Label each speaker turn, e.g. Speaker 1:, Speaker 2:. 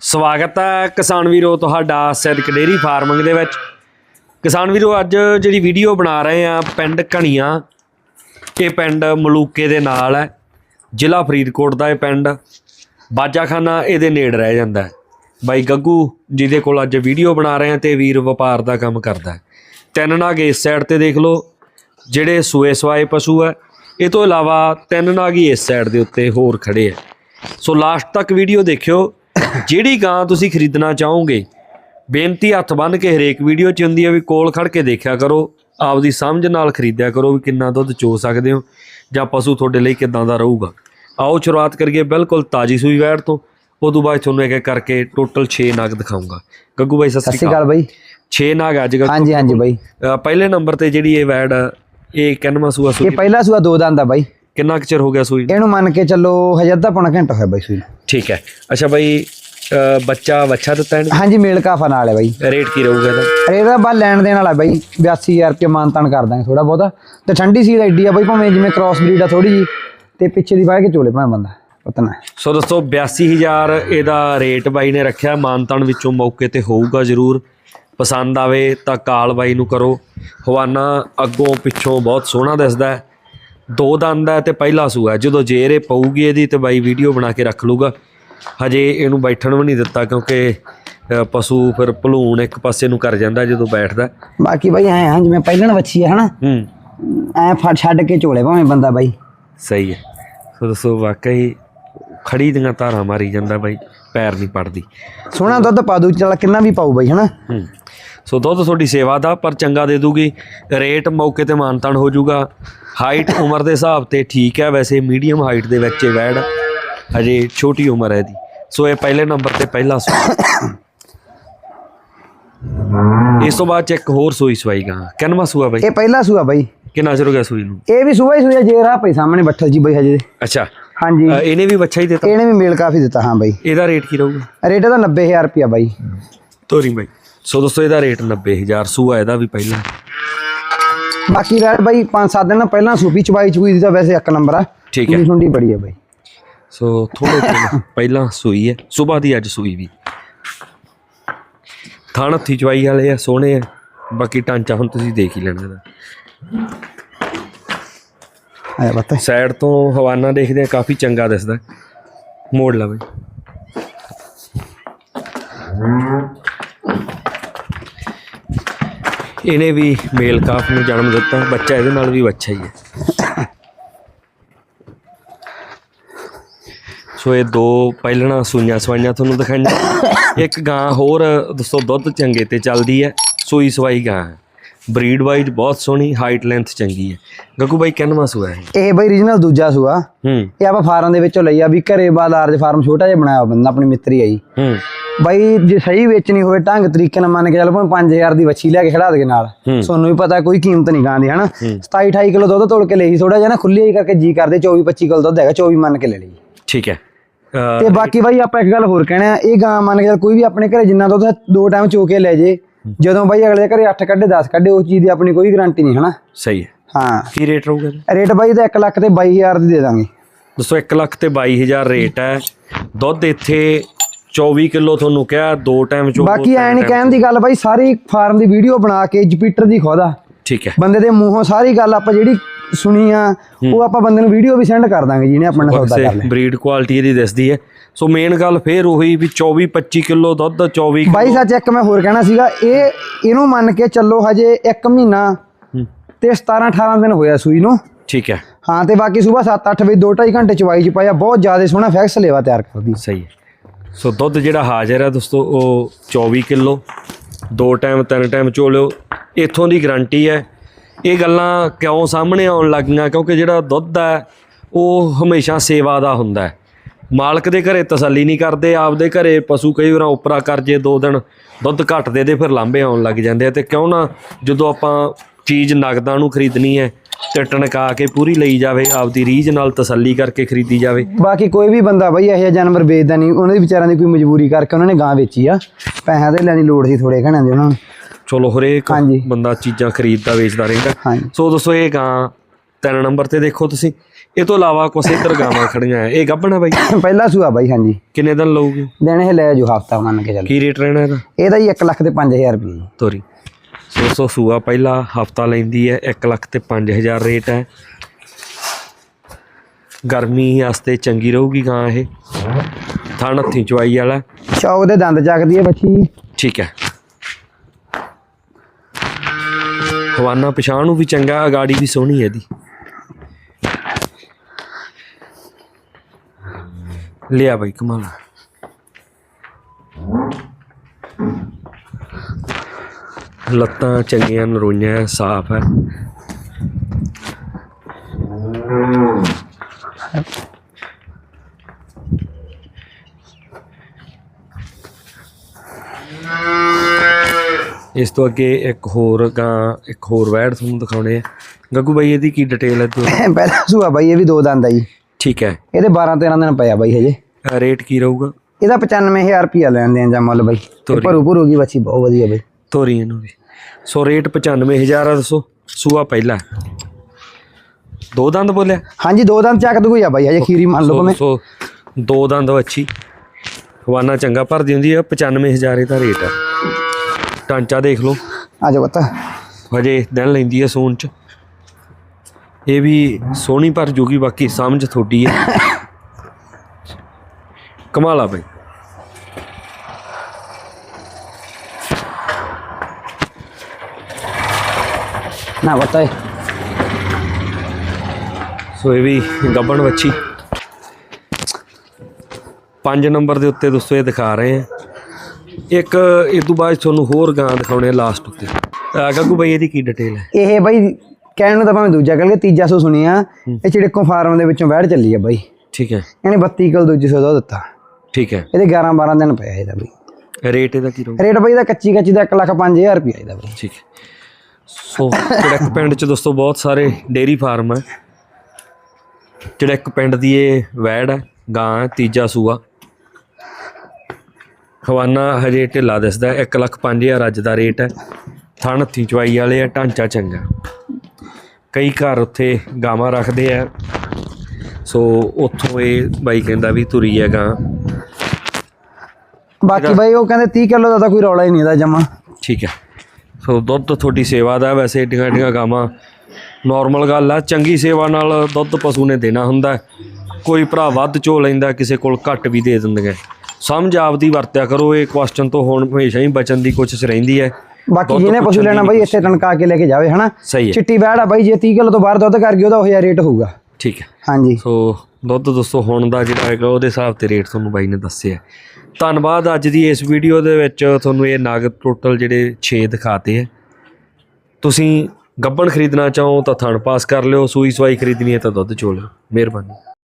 Speaker 1: ਸਵਾਗਤ ਹੈ ਕਿਸਾਨ ਵੀਰੋ ਤੁਹਾਡਾ ਸਿੱਧਕ ਡੇਰੀ ਫਾਰਮਿੰਗ ਦੇ ਵਿੱਚ। ਕਿਸਾਨ ਵੀਰੋ, ਅੱਜ ਜਿਹੜੀ ਵੀਡੀਓ ਬਣਾ ਰਹੇ ਆ, ਪਿੰਡ ਘਣੀਆਂ, ਇਹ ਪਿੰਡ ਮਲੂਕੇ ਦੇ ਨਾਲ ਹੈ। ਜ਼ਿਲ੍ਹਾ ਫਰੀਦਕੋਟ ਦਾ ਇਹ ਪਿੰਡ। ਬਾਜਾਖਾਨਾ ਇਹਦੇ ਨੇੜ ਰਹਿ ਜਾਂਦਾ ਹੈ। ਬਾਈ ਗੱਗੂ ਜਿਹਦੇ ਕੋਲ ਅੱਜ ਵੀਡੀਓ ਬਣਾ ਰਹੇ ਆ ਤੇ ਵੀਰ ਵਪਾਰ ਦਾ ਕੰਮ ਕਰਦਾ ਹੈ। ਤਿੰਨ ਨਾਗ ਇਸ ਸਾਈਡ ਤੇ ਦੇਖ ਲਓ, ਜਿਹੜੇ ਸੂਏ ਸਵਾਏ ਪਸ਼ੂ ਹੈ। ਇਹ ਤੋਂ ਇਲਾਵਾ ਤਿੰਨ ਨਾਗ ਹੀ ਇਸ ਸਾਈਡ ਦੇ ਉੱਤੇ ਹੋਰ ਖੜੇ ਹੈ। ਸੋ ਲਾਸਟ ਤੱਕ ਵੀਡੀਓ ਦੇਖਿਓ। ਜਿਹੜੀ ਗਾਂ ਤੁਸੀਂ ਖਰੀਦਣਾ ਚਾਹੋਗੇ ਬੇਨਤੀ ਹੱਥ ਬੰਨ ਕੇ ਹਰੇਕ ਵੀਡੀਓ 'ਚ ਹੁੰਦੀ ਹੈ ਵੀ ਕੋਲ ਖੜ ਕੇ ਦੇਖਿਆ ਕਰੋ ਆਪਦੀ ਸਮਝ ਨਾਲ ਖਰੀਦਿਆ ਕਰੋ ਵੀ ਕਿੰਨਾ ਦੁੱਧ ਚੋ ਸਕਦੇ ਹੋ ਜਾਂ ਪਸ਼ੂ ਤੁਹਾਡੇ ਲਈ ਕਿਦਾਂ ਦਾ ਰਹੂਗਾ। ਆਓ ਸ਼ੁਰੂਆਤ ਕਰੀਏ ਬਿਲਕੁਲ ਤਾਜੀ ਸੂਈ ਵੈੜ ਤੋਂ ਉਦੋਂ ਬਾਅਦ ਤੁਹਾਨੂੰ ਇੱਕ ਇੱਕ ਕਰਕੇ ਟੋਟਲ 6 ਨਗ ਦਿਖਾਉਂਗਾ। ਗੱਗੂ ਬਾਈ ਸਤਿ ਸ਼੍ਰੀ ਅਕਾਲ
Speaker 2: ਬਾਈ।
Speaker 1: 6 ਨਗ ਅੱਜ ਗੱਗੂ
Speaker 2: ਹਾਂਜੀ ਹਾਂਜੀ ਬਾਈ।
Speaker 1: ਪਹਿਲੇ ਨੰਬਰ ਤੇ ਜਿਹੜੀ ਇਹ ਵੈੜ ਇਹ ਕਿੰਨਵਾਂ ਸੂਆ
Speaker 2: ਇਹ
Speaker 1: ਸੂਈ
Speaker 2: ਪਹਿਲਾ ਸੂਆ ਦੋ ਦੰਦ ਆ ਬਾਈ।
Speaker 1: ਕਿੰਨਾ ਕੁ ਚਿਰ ਹੋ ਗਿਆ ਸੂਈ ਨੂੰ?
Speaker 2: ਇਹਨੂੰ ਮੰਨ ਕੇ ਚੱਲੋ ਹਜੇ ਅੱਧਾ ਪੌਣਾ ਘੰਟਾ ਹੋਇਆ ਬਾਈ ਸੂਈ ਨੂੰ।
Speaker 1: ਠੀਕ ਹੈ। ਅੱਛਾ ਬਾਈ ਅ, ਬੱਚਾ ਵੱਛਾ ਦਿੱਤਾ ਇਹਨੇ?
Speaker 2: ਹਾਂਜੀ ਮੇਲ ਕਾਫਾ ਨਾਲ ਹੈ ਬਾਈ।
Speaker 1: ਰੇਟ ਕੀ ਰਹੂਗਾ ਇਹਦਾ?
Speaker 2: ਅਰੇ ਇਹਦਾ ਬਾ ਲੈਣ ਦੇਣ ਵਾਲਾ ਬਾਈ 82000 ਰੁਪਏ ਮਾਨਤਾਨ ਕਰ ਦਾਂਗੇ ਥੋੜਾ ਬਹੁਤਾ। ਤੇ ਠੰਡੀ ਸੀ ਐਡੀ ਆ ਬਾਈ ਭਾਵੇਂ ਜਿਵੇਂ ਕ੍ਰਾਸ ਬਰੀਡ ਆ ਥੋੜੀ ਜੀ ਤੇ ਪਿੱਛੇ ਦੀ ਵਾਹ ਕੇ ਚੋਲੇ ਭਾਵੇਂ ਬੰਦਾ ਉਤਨਾ
Speaker 1: ਸੋ ਦੋਸਤੋ 82000 ਇਹਦਾ ਰੇਟ ਬਾਈ ਨੇ ਰੱਖਿਆ ਮਾਨਤਨ ਵਿੱਚੋਂ ਮੌਕੇ ਤੇ ਹੋਊਗਾ ਜ਼ਰੂਰ। ਪਸੰਦ ਆਵੇ ਤਾਂ ਕਾਲ ਬਾਈ ਨੂੰ ਕਰੋ। ਹਵਾਨਾ ਅੱਗੋਂ ਪਿੱਛੋਂ ਬਹੁਤ ਸੋਹਣਾ ਦਿਸਦਾ ਹੈ। ਦੋ ਦੰਦ ਹੈ ਤੇ ਪਹਿਲਾ ਸੂਆ ਹੈ। ਜਦੋਂ ਜੇਰ ਇਹ ਪਊਗੀ ਇਹਦੀ ਤੇ ਬਾਈ ਵੀਡੀਓ ਬਣਾ ਕੇ ਰੱਖ ਲੂਗਾ। ਹਜੇ ਇਹਨੂੰ ਬੈਠਣ ਵੀ ਨਹੀਂ ਦਿੱਤਾ ਕਿਉਂਕਿ ਪਸ਼ੂ ਫਿਰ ਭਲੂਣ ਇੱਕ ਪਾਸੇ ਨੂੰ ਕਰ ਜਾਂਦਾ ਜਦੋਂ ਬੈਠਦਾ।
Speaker 2: ਬਾਕੀ ਬਾਈ ਐ ਹਾਂ ਜਿਵੇਂ ਪਹਿਲਣ ਵੱਛੀ ਹੈ ਹਨਾ?
Speaker 1: ਹੂੰ।
Speaker 2: ਐ ਫੜ ਛੱਡ ਕੇ ਚੋਲੇ ਭਾਵੇਂ ਬੰਦਾ ਬਾਈ।
Speaker 1: ਸਹੀ ਹੈ ਸੋ ਦੋਸਤੋ ਵਾਕਈ ਖੜੀ ਦੀਆਂ ਧਾਰਾਂ ਮਾਰੀ ਜਾਂਦਾ ਬਾਈ ਪੈਰ ਨਹੀਂ ਪੜਦੀ।
Speaker 2: ਸੋਹਣਾ ਦੁੱਧ ਪਾ ਦੂ ਚੱਲ ਕਿੰਨਾ ਵੀ ਪਾਊ ਬਾਈ ਹਨਾ?
Speaker 1: ਹੂੰ। ਸੋ ਦੁੱਧ ਤੁਹਾਡੀ ਸੇਵਾ ਦਾ ਪਰ ਚੰਗਾ ਦੇ ਦੂਗੀ। ਰੇਟ ਮੌਕੇ ਤੇ ਮਾਨਤਾਨ ਹੋ ਜਾਊਗਾ। ਹਾਈਟ ਉਮਰ ਦੇ ਹਿਸਾਬ ਤੇ ਠੀਕ ਹੈ ਵੈਸੇ ਮੀਡੀਅਮ ਹਾਈਟ ਦੇ ਵਿੱਚ ਇਹ ਵੈੜ ਹਜੇ ਛੋਟੀ ਉਮਰ ਹੈ ਇਹਦੀ। ਸੋ ਇਹ ਪਹਿਲੇ ਨੰਬਰ ਤੇ ਪਹਿਲਾ ਸੂ। ਇਸ ਤੋਂ ਬਾਅਦ ਇੱਕ ਹੋਰ ਸੂਈ ਸਵਾਈ ਗਾ। ਕਿੰਨਵਾ ਸੂਆ ਬਾਈ?
Speaker 2: ਇਹ ਪਹਿਲਾ ਸੂਆ ਬਾਈ।
Speaker 1: ਕਿੰਨਾ ਚਿਰ ਹੋ ਗਿਆ ਸੂਈ ਨੂੰ?
Speaker 2: ਇਹ ਵੀ ਸੂਆ ਹੀ ਸੂਆ ਜੇ ਰਾਹ ਪਈ ਸਾਹਮਣੇ ਬੱਠਲ ਜੀ ਬਾਈ ਹਜੇ।
Speaker 1: ਅੱਛਾ।
Speaker 2: ਹਾਂਜੀ।
Speaker 1: ਇਹਨੇ ਵੀ ਬੱਚਾ ਹੀ ਦਿੱਤਾ?
Speaker 2: ਇਹਨੇ ਵੀ ਮੇਲ ਕਾਫੀ ਦਿੱਤਾ ਹਾਂ ਬਾਈ।
Speaker 1: ਇਹਦਾ ਰੇਟ ਕੀ ਰਹੂਗਾ?
Speaker 2: ਰੇਟ ਇਹਦਾ 90000 ਰੁਪਿਆ ਬਾਈ।
Speaker 1: ਤੋਰੀ ਬਾਈ। ਸੋ ਦੋਸਤੋ ਇਹਦਾ ਰੇਟ 90000 ਸੂਆ ਇਹਦਾ ਵੀ ਪਹਿਲਾਂ।
Speaker 2: ਬਾਕੀ ਰੈਡ ਬਾਈ 5-7 ਦਿਨ ਪਹਿਲਾਂ ਸੂਪੀ ਚਵਾਈ ਚੂਈ ਦੀ ਤਾਂ ਵੈਸੇ ਇੱਕ ਨੰਬਰ ਆ।
Speaker 1: ਠੀਕ ਹੈ।
Speaker 2: ਸੁੰਡੀ ਬੜੀ ਹੈ ਬਾਈ।
Speaker 1: ਸੋ ਥੋੜੇ ਦਿਨ ਪਹਿਲਾਂ ਸੂਈ ਹੈ ਸਵੇਰ ਦੀ ਅੱਜ ਸੂਈ ਵੀ। ਥਣ ਹੱਥੀ ਚਵਾਈ ਵਾਲੇ ਆ ਸੋਹਣੇ ਆ। ਬਾਕੀ ਢਾਂਚਾ ਹੁਣ ਤੁਸੀਂ ਦੇਖ ਹੀ ਲੈਣਾ ਇਹਦਾ।
Speaker 2: ਆਇਆ ਬੱਤਾ।
Speaker 1: ਸਾਈਡ ਤੋਂ ਹਵਾਨਾ ਦੇਖਦੇ ਆ ਕਾਫੀ ਚੰਗਾ ਦਿਸਦਾ। ਮੋੜ ਲਾ ਬਈ ਇਹਨੇ ਵੀ ਮੇਲ ਕਾਫ ਨੂੰ ਜਨਮ ਦਿੱਤਾ ਬੱਚਾ ਇਹਦੇ ਨਾਲ ਵੀ ਬੱਚਾ ਹੀ ਹੈ। ਸੋ ਇਹ ਦੋ ਪਹਿਲਣਾ ਸੂਈਆਂ ਸਵਾਈਆਂ ਤੁਹਾਨੂੰ ਦਿਖਾਈਆਂ ਇੱਕ ਗਾਂ ਹੋਰ ਦੋਸਤੋ ਦੁੱਧ ਚੰਗੇ ਤੇ ਚੱਲਦੀ ਹੈ ਸੂਈ ਸਵਾਈ ਗਾਂ ਹੈ। ਬਰੀਡ ਵਾਈਜ਼ ਬਹੁਤ ਸੋਹਣੀ ਹਾਈਟ ਲੈਂਥ ਚੰਗੀ ਹੈ। ਗੱਗੂ ਬਾਈ ਕਿੰਨਵਾਂ ਸੂਆ ਹੈ
Speaker 2: ਇਹ ਬਾਈ ਰੀਜਨਲ ਦੂਜਾ ਸੂਆ।
Speaker 1: ਹੂੰ।
Speaker 2: ਇਹ ਆਪਾਂ ਫਾਰਮ ਦੇ ਵਿੱਚੋਂ ਲਈ ਆ ਵੀ ਘਰੇ ਬਾ ਲਾਰਜ ਫਾਰਮ ਛੋਟਾ ਜਿਹਾ ਬਣਾਇਆ ਬੰਦਾ ਆਪਣੀ ਮਿੱਤਰੀ ਆਈ।
Speaker 1: ਹੂੰ।
Speaker 2: ਬਾਈ ਜੇ ਸਹੀ ਵੇਚਣੀ ਹੋਵੇ ਢੰਗ ਤਰੀਕੇ ਨਾਲ ਮੰਨ ਕੇ ਚੱਲ ਭਾਵੇਂ 5000 ਦੀ ਵੱਛੀ ਲੈ ਕੇ ਖੜਾ ਦੇ ਨਾਲ। ਤੁਹਾਨੂੰ ਵੀ ਪਤਾ ਕੋਈ ਕੀਮਤ ਨਹੀਂ ਗਾਂ ਦੀ ਹਨਾ? 27 28 ਕਿਲੋ ਦੁੱਧ ਤੋੜ ਕੇ ਲਈ ਥੋੜਾ ਜਿਹਾ ਨਾ ਖੁੱਲੀ ਹੀ ਕਰਕੇ ਜੀ ਕਰਦੇ 24 25 ਕਿਲੋ ਦੁੱਧ ਹੈਗਾ 24 ਮੰਨ ਕੇ ਲੈ ਲਈ।
Speaker 1: ਠੀਕ ਹੈ।
Speaker 2: ਤੇ ਬਾਕੀ ਬਾਈ ਆਪਾਂ ਇੱਕ ਗੱਲ ਹੋਰ ਕਹਿਣਾ ਇਹ ਗਾਂ ਮੰਨ ਕੇ ਚੱਲ ਕੋਈ ਵੀ ਆਪਣੇ ਘਰੇ ਜਿੰਨਾ ਦੁੱਧ ਦੋ ਟਾਈਮ ਚੋ ਕੇ ਲੈ ਜੇ। ਜਦੋਂ ਬਾਈ ਅਗਲੇ ਘਰੇ 8 ਕੱਢੇ 10 ਕੱਢੇ ਉਸ ਚੀਜ਼ ਦੀ ਆਪਣੀ ਕੋਈ ਗਾਰੰਟੀ ਨਹੀਂ ਹਨਾ?
Speaker 1: ਸਹੀ ਹੈ।
Speaker 2: ਹਾਂ।
Speaker 1: ਕੀ ਰੇਟ ਰਹੂਗਾ?
Speaker 2: ਰੇਟ ਬਾਈ ਦਾ 1 ਲੱਖ ਤੇ 22000 ਦੀ ਦੇ ਦਾਂਗੇ।
Speaker 1: ਦੋਸਤੋ 1 ਲੱਖ ਤੇ 22000 ਰੇਟ ਹੈ। ਦੁੱਧ ਇੱਥੇ 24 ਕਿਲੋ ਤੁਹਾਨੂੰ ਕਿਹਾ ਦੋ ਟਾਈਮ ਚੋ
Speaker 2: ਬਾਕੀ ਐ ਨਹੀਂ ਕਹਿਣ ਦੀ ਗੱਲ ਬਾਈ ਸਾਰੀ ਫਾਰਮ ਦੀ ਵੀਡੀਓ ਬਣਾ ਕੇ ਜੁਪੀਟਰ ਦੀ ਖੁਦ
Speaker 1: ਠੀਕ ਹੈ।
Speaker 2: ਬੰਦੇ ਦੇ ਮੂੰਹੋਂ ਸਾਰੀ ਗੱਲ ਆਪਾਂ ਜਿਹੜੀ ਸੁਣੀ ਆ ਉਹ ਆਪਾਂ ਬੰਦੇ ਨੂੰ ਵੀਡੀਓ ਵੀ ਸੈਂਡ ਕਰ ਦਾਂਗੇ ਜਿਹਨੇ ਆਪਣਾ ਸੌਦਾ ਕਰ ਲਿਆ।
Speaker 1: ਬਰੀਡ ਕੁਆਲਿਟੀ ਇਹਦੀ ਦਿਸਦੀ ਹੈ। ਸੋ ਮੇਨ ਗੱਲ ਫੇਰ ਉਹੀ ਵੀ 24 25 ਕਿਲੋ ਦੁੱਧ 24
Speaker 2: ਬਾਈ ਸੱਚ ਇੱਕ ਮੈਂ ਹੋਰ ਕਹਿਣਾ ਸੀਗਾ ਇਹ ਇਹਨੂੰ ਮੰਨ ਕੇ ਚੱਲੋ ਹਜੇ 1 ਮਹੀਨਾ ਤੇ 17 18 ਦਿਨ ਹੋਇਆ ਸੂਈ ਨੂੰ।
Speaker 1: ਠੀਕ ਹੈ।
Speaker 2: ਹਾਂ ਤੇ ਬਾਕੀ ਸਵੇਰ 7-8 ਵਜੇ 2.5 ਘੰਟੇ ਚਵਾਈ ਚ ਪਾਇਆ ਬਹੁਤ ਜ਼ਿਆਦਾ ਸੋਹਣਾ ਫੈਕਸ ਲੇਵਾ ਤਿਆਰ ਕਰਦੀ।
Speaker 1: ਸਹੀ ਹੈ। ਸੋ ਦੁੱਧ ਜਿਹੜਾ ਹਾਜ਼ਰ ਹੈ ਦੋਸਤੋ, ਉਹ 24 ਕਿਲੋ, ਦੋ ਟਾਈਮ, ਤਿੰਨ ਟਾਈਮ ਚੋ ਲਿਓ ਇਥੋਂ ਦੀ ਗਾਰੰਟੀ ਹੈ। ਇਹ ਗੱਲਾਂ ਕਿਉਂ ਸਾਹਮਣੇ ਆਉਣ ਲੱਗੀਆਂ? ਕਿਉਂਕਿ ਜਿਹੜਾ ਦੁੱਧ ਹੈ, ਉਹ ਹਮੇਸ਼ਾ ਸੇਵਾ ਦਾ ਹੁੰਦਾ ਹੈ। ਮਾਲਕ ਦੇ ਘਰੇ ਤਸੱਲੀ ਨਹੀਂ ਕਰਦੇ, ਆਪਦੇ ਘਰੇ ਪਸ਼ੂ ਕਈ ਵਾਰ ਉਪਰਾ ਕਰ ਜੇ, ਦੋ ਦਿਨ ਦੁੱਧ ਘੱਟ ਦੇ ਦੇ, ਫਿਰ ਲਾਂਬੇ ਆਉਣ ਲੱਗ ਜਾਂਦੇ ਆ। ਤੇ ਕਿਉਂ ਨਾ ਜਦੋਂ ਆਪਾਂ ਚੀਜ਼ ਨਗਦਾਂ ਨੂੰ ਖਰੀਦਣੀ ਹੈ ਤੇ ਟਣਕਾ ਕੇ ਪੂਰੀ ਲਈ ਜਾਵੇ ਆਪਦੀ ਰੀਝ ਨਾਲ ਤਸੱਲੀ ਕਰਕੇ ਖਰੀਦੀ ਜਾਵੇ।
Speaker 2: ਬਾਕੀ ਕੋਈ ਵੀ ਬੰਦਾ ਬਈ ਇਹੋ ਜਿਹਾ ਜਾਨਵਰ ਵੇਚਦਾ ਨਹੀਂ ਉਹਨਾਂ ਦੀ ਵਿਚਾਰਿਆਂ ਦੀ ਕੋਈ ਮਜਬੂਰੀ ਕਰਕੇ ਉਹਨਾਂ ਨੇ ਗਾਂ ਵੇਚੀ ਆ। ਪੈਸਿਆਂ ਦੇ ਲੈਣ ਲੋੜ ਸੀ ਥੋੜੇ ਘਣਿਆਂ ਦੀ ਉਹਨਾਂ ਨੂੰ।
Speaker 1: ਚਲੋ ਹਰੇਕ
Speaker 2: ਹਾਂਜੀ।
Speaker 1: ਬੰਦਾ ਚੀਜ਼ਾਂ ਖਰੀਦਦਾ ਵੇਚਦਾ ਰਹਿੰਦਾ।
Speaker 2: ਹਾਂਜੀ।
Speaker 1: ਸੋ ਦੋਸਤੋ ਇਹ ਗਾਂ ਤਿੰਨ ਨੰਬਰ ਤੇ ਦੇਖੋ ਤੁਸੀਂ। ਇਹ ਤੋਂ ਇਲਾਵਾ ਕੁਛ ਇੱਧਰ ਗਾਵਾਂ ਖੜੀਆਂ ਹੈ ਇਹ ਗੱਭਣ ਬਾਈ।
Speaker 2: ਪਹਿਲਾ ਸੂਆ ਬਾਈ ਹਾਂਜੀ।
Speaker 1: ਕਿੰਨੇ ਦਿਨ ਲਊਗੀ?
Speaker 2: ਦਿਨ ਇਹ ਲੈ ਜੋ ਹਫਤਾ ਮੰਨ ਕੇ ਚੱਲ।
Speaker 1: ਕੀ ਰੇਟ ਰਹਿਣਾ ਇਹਦਾ?
Speaker 2: ਇਹਦਾ ਹੀ 1 ਲੱਖ ਤੇ 5000 ਰੁਪਏ
Speaker 1: ਤੋਰੀ। ਸੋ ਸੋ ਸੂਆ ਪਹਿਲਾ ਹਫਤਾ ਲੈਂਦੀ ਹੈ 1 ਲੱਖ ਤੇ 5000 ਰੇਟ ਹੈ। ਗਰਮੀ ਵਾਸਤੇ ਚੰਗੀ ਰਹੂਗੀ ਗਾਂ ਇਹ। ਥਣ ਹੱਥੀ ਚਵਾਈ ਵਾਲਾ।
Speaker 2: ਚੌਕ ਦੇ ਦੰਦ ਚੱਕਦੀ ਹੈ ਬੱਚੀ?
Speaker 1: ਠੀਕ ਹੈ। ਹਵਾਨਾ ਪਛਾਣ ਨੂੰ ਵੀ ਚੰਗਾ ਅਗਾੜੀ ਵੀ ਸੋਹਣੀ ਹੈ ਇਹਦੀ। ਲਿਆ ਬਾਈ ਕਮਾਲ। ਲੱਤਾਂ ਚੰਗੀਆਂ ਨਰੋਈਆਂ ਸਾਫ਼ ਹੈ। ਇਸ ਤੋਂ ਅੱਗੇ ਇੱਕ ਹੋਰ ਗਾਂ ਇੱਕ ਹੋਰ ਵੈੜ ਤੁਹਾਨੂੰ ਦਿਖਾਉਣੇ ਆ। ਗੱਗੂ ਬਾਈ ਇਹਦੀ ਕੀ ਡਿਟੇਲ ਹੈ ਤੂੰ
Speaker 2: ਪਹਿਲਾ ਸੂਆ ਬਾਈ ਇਹ ਵੀ ਦੋ ਦੰਦ ਆ ਜੀ।
Speaker 1: ਠੀਕ ਹੈ।
Speaker 2: ਇਹਦੇ 12 13 ਦਿਨ ਪਿਆ ਬਾਈ ਹਜੇ।
Speaker 1: ਰੇਟ ਕੀ ਰਹੂਗਾ?
Speaker 2: ਇਹਦਾ 95000 ਰੁਪਿਆ ਲੈਂਦੇ ਆ ਜਾਂ ਮੁੱਲ ਬਾਈ। ਭਰੂ ਭਰੂ ਗਈ ਬੱਚੀ ਬਹੁਤ ਵਧੀਆ ਬਾਈ।
Speaker 1: ਤੋਰੀ ਇਹਨੂੰ ਵੀ। ਸੋ ਰੇਟ 95000 ਆ ਦੱਸੋ ਸੂਆ ਪਹਿਲਾ। ਦੋ ਦੰਦ ਬੋਲਿਆ?
Speaker 2: ਹਾਂਜੀ ਦੋ ਦੰਦ ਚੱਕ ਦੂਗੀ ਆ ਬਾਈ ਹਜੇ ਖੀਰੀ ਮੰਨ ਲਓ
Speaker 1: ਸੋ
Speaker 2: ਭਾਵੇਂ।
Speaker 1: ਸੋ ਦੋ ਦੰਦ ਵੱਛੀ। ਹਵਾਨਾ ਚੰਗਾ ਭਰਦੀ ਹੁੰਦੀ ਆ 95000 ਇਹਦਾ ਰੇਟ ਹੈ ਢਾਂਚਾ ਦੇਖ ਲਓ।
Speaker 2: ਆ ਜਾ ਪਤਾ।
Speaker 1: ਹਜੇ ਦਿਨ ਲੈਂਦੀ ਹੈ ਸੂਨ ਚ। ਇਹ ਵੀ ਸੋਹਣੀ ਭਰ ਜੂਗੀ ਬਾਕੀ ਸਮਝ ਥੋੜੀ ਹੈ ਕਮਾਲਾ ਬਈ।
Speaker 2: ਨਾ ਪਤਾ ਹੈ
Speaker 1: ਸੋ ਇਹ ਵੀ ਗੱਬਣ ਵੱਛੀ। ਪੰਜ ਨੰਬਰ ਦੇ ਉੱਤੇ ਦੋਸਤੋ ਇਹ ਦਿਖਾ ਰਹੇ ਆ ਇੱਕ ਇਹ ਤੋਂ ਬਾਅਦ ਤੁਹਾਨੂੰ ਹੋਰ ਗਾਂ ਦਿਖਾਉਣੇ ਆ ਲਾਸਟ ਉੱਤੇ। ਗੱਗੂ ਬਾਈ ਇਹਦੀ ਕੀ ਡਿਟੇਲ ਹੈ?
Speaker 2: ਇਹ ਬਾਈ ਕਹਿਣ ਨੂੰ ਤਾਂ ਭਾਵੇਂ ਦੂਜਾ ਕਹਿ ਲਈਏ ਤੀਜਾ ਸੋ ਸੁਣਿਆ। ਇਹ ਚਿੜਕੋਂ ਫਾਰਮ ਦੇ ਵਿੱਚੋਂ ਵਹਿੜ ਚੱਲੀ ਆ ਬਾਈ।
Speaker 1: ਠੀਕ ਹੈ।
Speaker 2: ਇਹਨੇ 32 ਕਿਲੋ ਦੂਜੀ ਸੋ ਦੁੱਧ ਦਿੱਤਾ।
Speaker 1: ਠੀਕ ਹੈ।
Speaker 2: ਇਹਦੇ 11 12 ਦਿਨ ਪਿਆ ਇਹਦਾ ਬਾਈ।
Speaker 1: ਰੇਟ ਇਹਦਾ ਕੀ ਰਹੂਗਾ?
Speaker 2: ਰੇਟ ਬਾਈ ਦਾ ਕੱਚੀ ਕੱਚੀ ਦਾ 1 ਲੱਖ 5000 ਰੁਪਏ ਇਹਦਾ ਬਾਈ।
Speaker 1: ਠੀਕ ਹੈ। ਸੋ ਚੜਕ ਪਿੰਡ ਚ ਦੋਸਤੋ ਬਹੁਤ ਸਾਰੇ ਡੇਰੀ ਫਾਰਮ ਹੈ। ਚੜਕ ਪਿੰਡ ਦੀ ਇਹ ਵੈੜ ਹੈ ਗਾਂ ਹੈ ਤੀਜਾ ਸੂਆ। ਹਵਾਨਾ ਹਜੇ ਢਿੱਲਾ ਦਿਸਦਾ 1 ਲੱਖ 5000 ਅੱਜ ਦਾ ਰੇਟ ਹੈ। ਥਣ ਹੱਥੀ ਚਵਾਈ ਵਾਲੇ ਆ ਢਾਂਚਾ ਚੰਗਾ। ਕਈ ਘਰ ਉੱਥੇ ਗਾਵਾਂ ਰੱਖਦੇ ਆ। ਸੋ ਉੱਥੋਂ ਇਹ ਬਾਈ ਕਹਿੰਦਾ ਵੀ ਤੁਰੀ ਹੈ ਗਾਂ।
Speaker 2: ਬਾਕੀ ਬਾਈ ਉਹ ਕਹਿੰਦੇ 30 ਕਿਲੋ ਦਾ ਤਾਂ ਕੋਈ ਰੌਲਾ ਹੀ ਨਹੀਂ ਇਹਦਾ ਜਮਾ।
Speaker 1: ਠੀਕ ਹੈ। ਸੋ ਦੁੱਧ ਤੁਹਾਡੀ ਸੇਵਾ ਦਾ ਵੈਸੇ ਏਡੀਆਂ ਏਡੀਆਂ ਗਾਵਾਂ। ਨਾਰਮਲ ਗੱਲ ਆ ਚੰਗੀ ਸੇਵਾ ਨਾਲ ਦੁੱਧ ਪਸ਼ੂ ਨੇ ਦੇਣਾ ਹੁੰਦਾ। ਕੋਈ ਭਰਾ ਵੱਧ ਚੋ ਲੈਂਦਾ ਕਿਸੇ ਕੋਲ ਘੱਟ ਵੀ ਦੇ ਦਿੰਦੇ ਸਮਝ ਆਪਦੀ ਵਰਤਿਆ ਕਰੋ ਇਹ ਕੁਐਸਚਨ ਤੋਂ ਹੁਣ ਹਮੇਸ਼ਾ ਹੀ ਬਚਣ ਦੀ ਕੋਸ਼ਿਸ਼ ਰਹਿੰਦੀ ਹੈ।
Speaker 2: ਬਾਕੀ ਜਿਹਨੇ ਪਸ਼ੂ ਲੈਣਾ ਬਾਈ ਇੱਥੇ ਟਣਕਾ ਕੇ ਲੈ ਕੇ ਜਾਵੇ ਹਨਾ? ਚਿੱਟੀ ਵਹਿੜ ਆ ਬਾਈ ਜੇ 30 ਕਿਲੋ ਤੋਂ ਬਾਹਰ ਦੁੱਧ ਕਰ ਗਈ ਉਹਦਾ ਉਹ ਜਿਹਾ ਰੇਟ ਹੋਊਗਾ।
Speaker 1: ਠੀਕ ਹੈ।
Speaker 2: ਹਾਂਜੀ।
Speaker 1: ਸੋ ਦੁੱਧ ਦੋਸਤੋ ਹੁਣ ਦਾ ਜਿਹੜਾ ਹੈਗਾ, ਉਹਦੇ ਹਿਸਾਬ ਤੇ ਰੇਟ ਤੁਹਾਨੂੰ ਬਾਈ ਨੇ ਦੱਸਿਆ ਧੰਨਵਾਦ, ਅੱਜ ਦੀ ਇਸ ਵੀਡੀਓ ਦੇ ਵਿੱਚ ਤੁਹਾਨੂੰ ਇਹ ਨਗ ਟੋਟਲ ਜਿਹੜੇ 6 ਦਿਖਾਤੇ ਹੈ। ਤੁਸੀਂ ਗੱਬਣ ਖਰੀਦਣਾ ਚਾਹੋ ਤਾਂ ਥਣ ਪਾਸ ਕਰ ਲਿਓ, ਸੂਈ ਸਵਾਈ ਖਰੀਦਣੀ ਹੈ ਤਾਂ ਦੁੱਧ ਚੋ ਲਿਓ। ਮਿਹਰਬਾਨੀ।